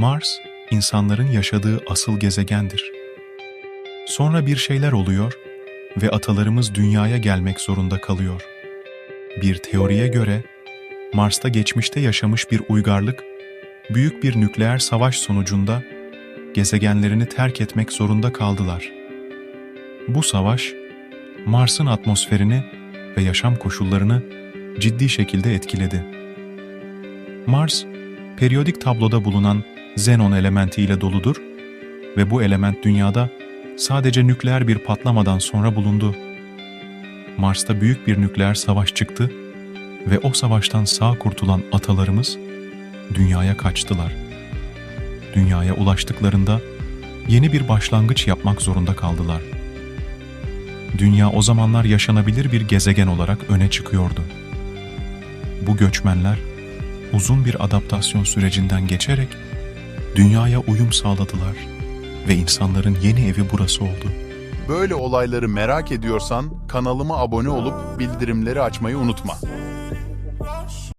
Mars, insanların yaşadığı asıl gezegendir. Sonra bir şeyler oluyor ve atalarımız dünyaya gelmek zorunda kalıyor. Bir teoriye göre Mars'ta geçmişte yaşamış bir uygarlık büyük bir nükleer savaş sonucunda gezegenlerini terk etmek zorunda kaldılar. Bu savaş Mars'ın atmosferini ve yaşam koşullarını ciddi şekilde etkiledi. Mars, periyodik tabloda bulunan xenon elementi ile doludur ve bu element dünyada sadece nükleer bir patlamadan sonra bulundu. Mars'ta büyük bir nükleer savaş çıktı ve o savaştan sağ kurtulan atalarımız dünyaya kaçtılar. Dünyaya ulaştıklarında yeni bir başlangıç yapmak zorunda kaldılar. Dünya o zamanlar yaşanabilir bir gezegen olarak öne çıkıyordu. Bu göçmenler uzun bir adaptasyon sürecinden geçerek dünyaya uyum sağladılar ve insanların yeni evi burası oldu. Böyle olayları merak ediyorsan kanalıma abone olup bildirimleri açmayı unutma.